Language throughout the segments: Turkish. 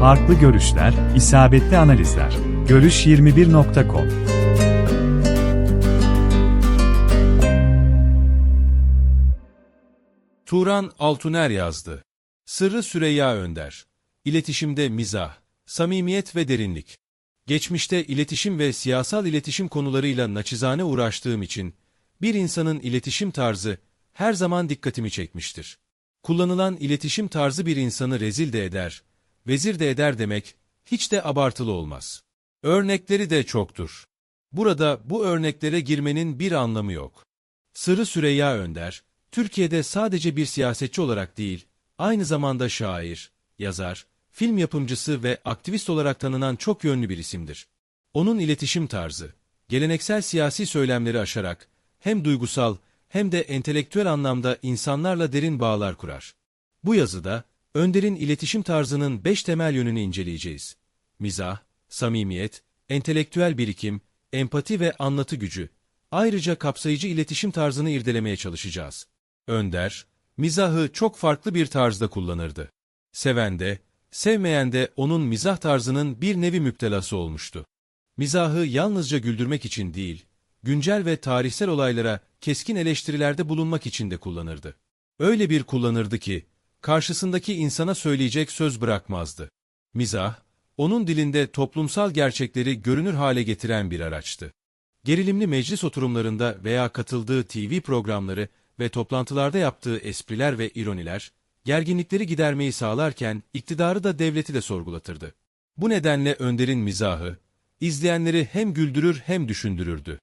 Farklı görüşler, isabetli analizler. Görüş21.com Turan Altuner yazdı. Sırrı Süreyya Önder. İletişimde mizah, samimiyet ve derinlik. Geçmişte iletişim ve siyasal iletişim konularıyla naçizane uğraştığım için, bir insanın iletişim tarzı her zaman dikkatimi çekmiştir. Kullanılan iletişim tarzı bir insanı rezil de eder, vezir de eder demek hiç de abartılı olmaz. Örnekleri de çoktur. Burada bu örneklere girmenin bir anlamı yok. Sırrı Süreyya Önder, Türkiye'de sadece bir siyasetçi olarak değil, aynı zamanda şair, yazar, film yapımcısı ve aktivist olarak tanınan çok yönlü bir isimdir. Onun iletişim tarzı, geleneksel siyasi söylemleri aşarak hem duygusal hem de entelektüel anlamda insanlarla derin bağlar kurar. Bu yazıda Önder'in iletişim tarzının beş temel yönünü inceleyeceğiz. Mizah, samimiyet, entelektüel birikim, empati ve anlatı gücü. Ayrıca kapsayıcı iletişim tarzını irdelemeye çalışacağız. Önder, mizahı çok farklı bir tarzda kullanırdı. Seven de, sevmeyen de onun mizah tarzının bir nevi müptelası olmuştu. Mizahı yalnızca güldürmek için değil, güncel ve tarihsel olaylara keskin eleştirilerde bulunmak için de kullanırdı. Öyle bir kullanırdı ki, karşısındaki insana söyleyecek söz bırakmazdı. Mizah, onun dilinde toplumsal gerçekleri görünür hale getiren bir araçtı. Gerilimli meclis oturumlarında veya katıldığı TV programları ve toplantılarda yaptığı espriler ve ironiler, gerginlikleri gidermeyi sağlarken iktidarı da devleti de sorgulatırdı. Bu nedenle Önder'in mizahı, izleyenleri hem güldürür hem düşündürürdü.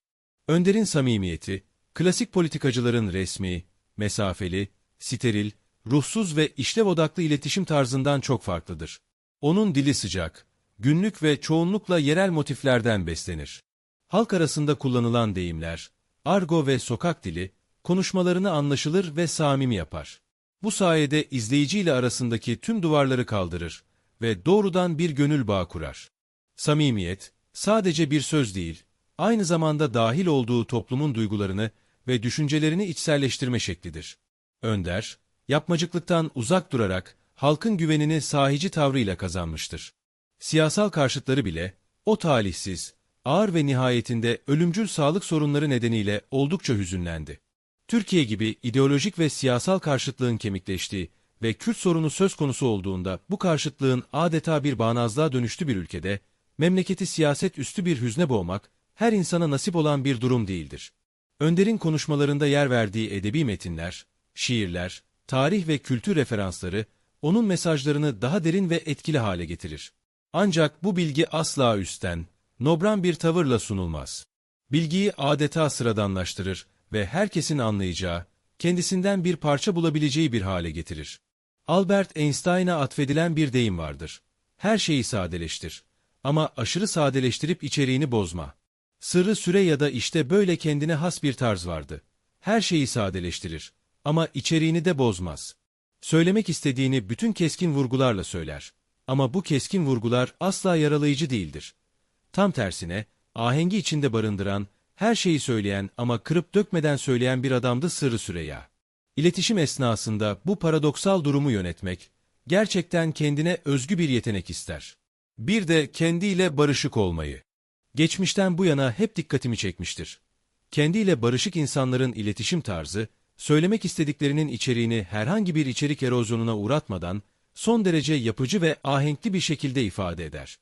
Önder'in samimiyeti, klasik politikacıların resmi, mesafeli, steril, ruhsuz ve işlev odaklı iletişim tarzından çok farklıdır. Onun dili sıcak, günlük ve çoğunlukla yerel motiflerden beslenir. Halk arasında kullanılan deyimler, argo ve sokak dili, konuşmalarını anlaşılır ve samimi yapar. Bu sayede izleyiciyle arasındaki tüm duvarları kaldırır ve doğrudan bir gönül bağı kurar. Samimiyet, sadece bir söz değil, aynı zamanda dahil olduğu toplumun duygularını ve düşüncelerini içselleştirme şeklidir. Önder, yapmacıklıktan uzak durarak halkın güvenini sahici tavrıyla kazanmıştır. Siyasal karşıtları bile, o talihsiz, ağır ve nihayetinde ölümcül sağlık sorunları nedeniyle oldukça hüzünlendi. Türkiye gibi ideolojik ve siyasal karşıtlığın kemikleştiği ve Kürt sorunu söz konusu olduğunda bu karşıtlığın adeta bir bağnazlığa dönüştü bir ülkede, memleketi siyaset üstü bir hüzne boğmak, her insana nasip olan bir durum değildir. Önder'in konuşmalarında yer verdiği edebi metinler, şiirler, tarih ve kültür referansları, onun mesajlarını daha derin ve etkili hale getirir. Ancak bu bilgi asla üstten, nobran bir tavırla sunulmaz. Bilgiyi adeta sıradanlaştırır ve herkesin anlayacağı, kendisinden bir parça bulabileceği bir hale getirir. Albert Einstein'a atfedilen bir deyim vardır. Her şeyi sadeleştir. Ama aşırı sadeleştirip içeriğini bozma. Sırrı süre ya da işte böyle kendine has bir tarz vardı. Her şeyi sadeleştirir. Ama içeriğini de bozmaz. Söylemek istediğini bütün keskin vurgularla söyler. Ama bu keskin vurgular asla yaralayıcı değildir. Tam tersine, ahengi içinde barındıran, her şeyi söyleyen ama kırıp dökmeden söyleyen bir adamdı Sırrı Süreyya. İletişim esnasında bu paradoksal durumu yönetmek, gerçekten kendine özgü bir yetenek ister. Bir de kendiyle barışık olmayı. Geçmişten bu yana hep dikkatimi çekmiştir. Kendiyle barışık insanların iletişim tarzı, söylemek istediklerinin içeriğini herhangi bir içerik erozyonuna uğratmadan, son derece yapıcı ve ahenkli bir şekilde ifade eder.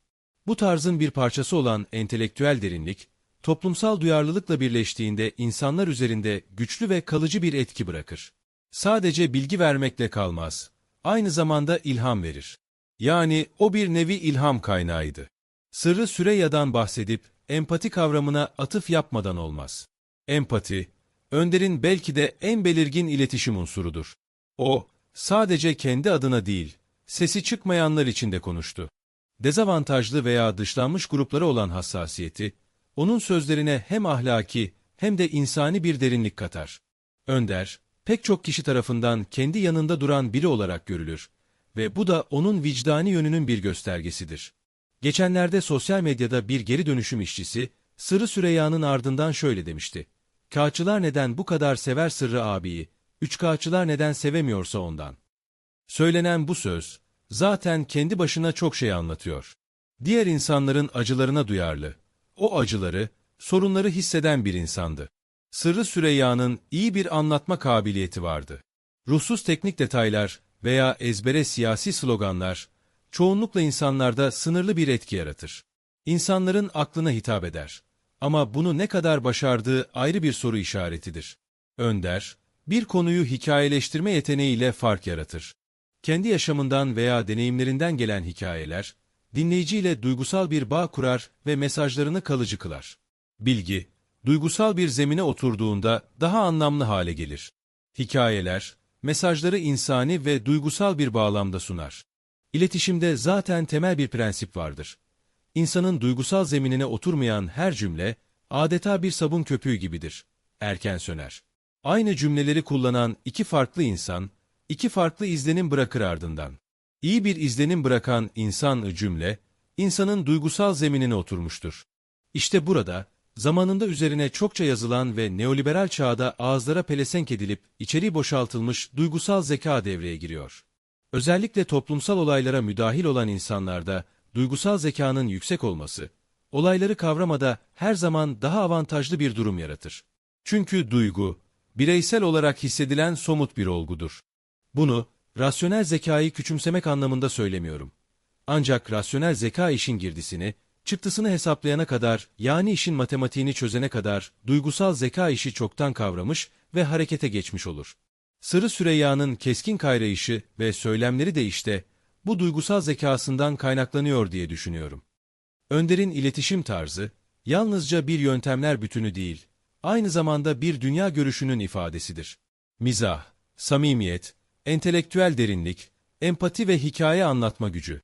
Bu tarzın bir parçası olan entelektüel derinlik, toplumsal duyarlılıkla birleştiğinde insanlar üzerinde güçlü ve kalıcı bir etki bırakır. Sadece bilgi vermekle kalmaz, aynı zamanda ilham verir. Yani o bir nevi ilham kaynağıydı. Sırrı Süreyya'dan bahsedip empati kavramına atıf yapmadan olmaz. Empati, Önder'in belki de en belirgin iletişim unsurudur. O, sadece kendi adına değil, sesi çıkmayanlar için de konuştu. Dezavantajlı veya dışlanmış gruplara olan hassasiyeti, onun sözlerine hem ahlaki hem de insani bir derinlik katar. Önder, pek çok kişi tarafından kendi yanında duran biri olarak görülür ve bu da onun vicdani yönünün bir göstergesidir. Geçenlerde sosyal medyada bir geri dönüşüm işçisi, Sırrı Süreyya'nın ardından şöyle demişti. Kağıtçılar neden bu kadar sever Sırrı abiyi, üç kağıtçılar neden sevemiyorsa ondan. Söylenen bu söz, zaten kendi başına çok şey anlatıyor. Diğer insanların acılarına duyarlı. O acıları, sorunları hisseden bir insandı. Sırrı Süreyya'nın iyi bir anlatma kabiliyeti vardı. Ruhsuz teknik detaylar veya ezbere siyasi sloganlar, çoğunlukla insanlarda sınırlı bir etki yaratır. İnsanların aklına hitap eder. Ama bunu ne kadar başardığı ayrı bir soru işaretidir. Önder, bir konuyu hikayeleştirme yeteneğiyle fark yaratır. Kendi yaşamından veya deneyimlerinden gelen hikayeler, dinleyiciyle duygusal bir bağ kurar ve mesajlarını kalıcı kılar. Bilgi, duygusal bir zemine oturduğunda daha anlamlı hale gelir. Hikayeler, mesajları insani ve duygusal bir bağlamda sunar. İletişimde zaten temel bir prensip vardır. İnsanın duygusal zeminine oturmayan her cümle, adeta bir sabun köpüğü gibidir. Erken söner. Aynı cümleleri kullanan iki farklı insan, iki farklı izlenim bırakır ardından. İyi bir izlenim bırakan insan cümle, insanın duygusal zeminine oturmuştur. İşte burada, zamanında üzerine çokça yazılan ve neoliberal çağda ağızlara pelesenk edilip içeriği boşaltılmış duygusal zeka devreye giriyor. Özellikle toplumsal olaylara müdahil olan insanlarda duygusal zekanın yüksek olması, olayları kavramada her zaman daha avantajlı bir durum yaratır. Çünkü duygu, bireysel olarak hissedilen somut bir olgudur. Bunu, rasyonel zekayı küçümsemek anlamında söylemiyorum. Ancak rasyonel zeka işin girdisini, çıktısını hesaplayana kadar, yani işin matematiğini çözene kadar, duygusal zeka işi çoktan kavramış ve harekete geçmiş olur. Sırrı Süreyya'nın keskin kayrayışı ve söylemleri de işte, bu duygusal zekasından kaynaklanıyor diye düşünüyorum. Önder'in iletişim tarzı, yalnızca bir yöntemler bütünü değil, aynı zamanda bir dünya görüşünün ifadesidir. Mizah, samimiyet, entelektüel derinlik, empati ve hikaye anlatma gücü.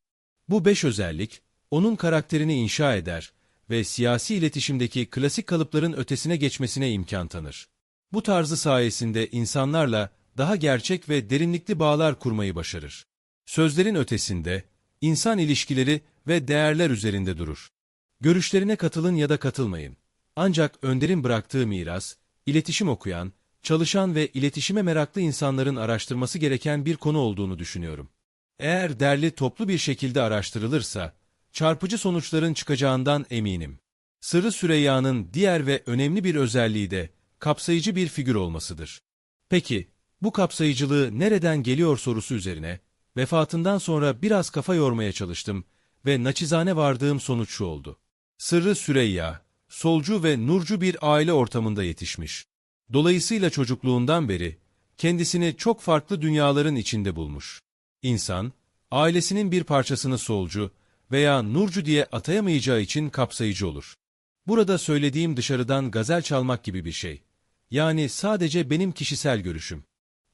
Bu beş özellik, onun karakterini inşa eder ve siyasi iletişimdeki klasik kalıpların ötesine geçmesine imkan tanır. Bu tarzı sayesinde insanlarla daha gerçek ve derinlikli bağlar kurmayı başarır. Sözlerin ötesinde, insan ilişkileri ve değerler üzerinde durur. Görüşlerine katılın ya da katılmayın. Ancak Önder'in bıraktığı miras, iletişim okuyan, çalışan ve iletişime meraklı insanların araştırması gereken bir konu olduğunu düşünüyorum. Eğer derli toplu bir şekilde araştırılırsa, çarpıcı sonuçların çıkacağından eminim. Sırrı Süreyya'nın diğer ve önemli bir özelliği de kapsayıcı bir figür olmasıdır. Peki, bu kapsayıcılığı nereden geliyor sorusu üzerine, vefatından sonra biraz kafa yormaya çalıştım ve naçizane vardığım sonuç şu oldu. Sırrı Süreyya, solcu ve nurcu bir aile ortamında yetişmiş. Dolayısıyla çocukluğundan beri kendisini çok farklı dünyaların içinde bulmuş. İnsan, ailesinin bir parçasını solcu veya nurcu diye atayamayacağı için kapsayıcı olur. Burada söylediğim dışarıdan gazel çalmak gibi bir şey. Yani sadece benim kişisel görüşüm.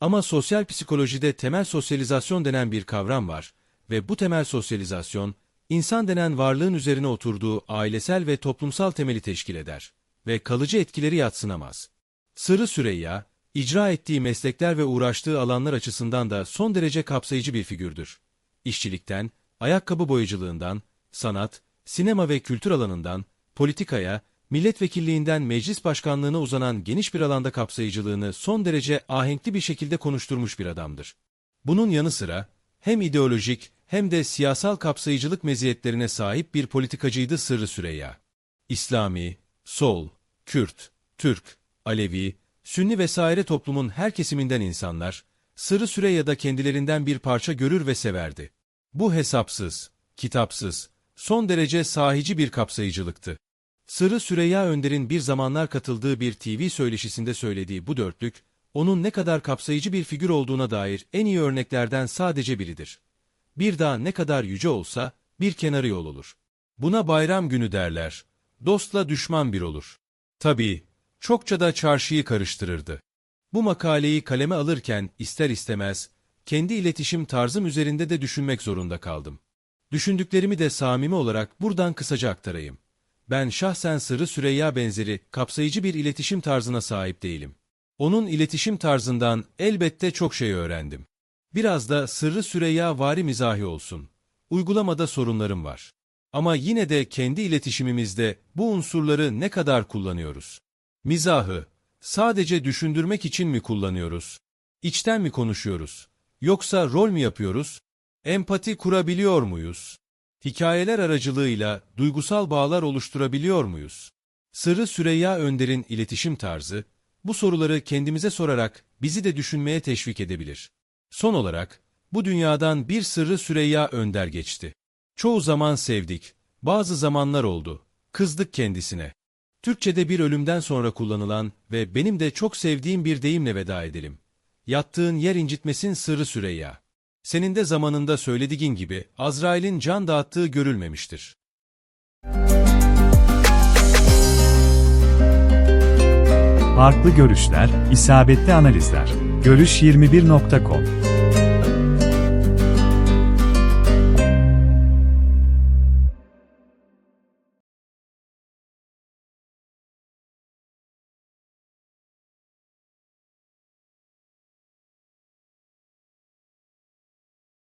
Ama sosyal psikolojide temel sosyalizasyon denen bir kavram var ve bu temel sosyalizasyon, insan denen varlığın üzerine oturduğu ailesel ve toplumsal temeli teşkil eder ve kalıcı etkileri yatsınamaz. Sırrı Süreyya, icra ettiği meslekler ve uğraştığı alanlar açısından da son derece kapsayıcı bir figürdür. İşçilikten, ayakkabı boyacılığından, sanat, sinema ve kültür alanından, politikaya, milletvekilliğinden meclis başkanlığına uzanan geniş bir alanda kapsayıcılığını son derece ahenkli bir şekilde konuşturmuş bir adamdır. Bunun yanı sıra, hem ideolojik hem de siyasal kapsayıcılık meziyetlerine sahip bir politikacıydı Sırrı Süreyya. İslami, sol, Kürt, Türk, Alevi, Sünni vesaire toplumun her kesiminden insanlar, Sırrı Süreyya'da kendilerinden bir parça görür ve severdi. Bu hesapsız, kitapsız, son derece sahici bir kapsayıcılıktı. Sırrı Süreyya Önder'in bir zamanlar katıldığı bir TV söyleşisinde söylediği bu dörtlük, onun ne kadar kapsayıcı bir figür olduğuna dair en iyi örneklerden sadece biridir. Bir dağ ne kadar yüce olsa, bir kenarı yol olur. Buna bayram günü derler. Dostla düşman bir olur. Tabii, çokça da çarşıyı karıştırırdı. Bu makaleyi kaleme alırken ister istemez, kendi iletişim tarzım üzerinde de düşünmek zorunda kaldım. Düşündüklerimi de samimi olarak buradan kısaca aktarayım. Ben şahsen Sırrı Süreyya benzeri kapsayıcı bir iletişim tarzına sahip değilim. Onun iletişim tarzından elbette çok şey öğrendim. Biraz da Sırrı Süreyya vari mizahi olsun. Uygulamada sorunlarım var. Ama yine de kendi iletişimimizde bu unsurları ne kadar kullanıyoruz? Mizahı sadece düşündürmek için mi kullanıyoruz? İçten mi konuşuyoruz? Yoksa rol mü yapıyoruz? Empati kurabiliyor muyuz? Hikayeler aracılığıyla duygusal bağlar oluşturabiliyor muyuz? Sırrı Süreyya Önder'in iletişim tarzı, bu soruları kendimize sorarak bizi de düşünmeye teşvik edebilir. Son olarak, bu dünyadan bir Sırrı Süreyya Önder geçti. Çoğu zaman sevdik, bazı zamanlar oldu, kızdık kendisine. Türkçe'de bir ölümden sonra kullanılan ve benim de çok sevdiğim bir deyimle veda edelim. Yattığın yer incitmesin Sırrı Süreyya. Senin de zamanında söylediğin gibi Azrail'in can dağıttığı görülmemiştir. Farklı görüşler, isabetli analizler. Görüş 21.com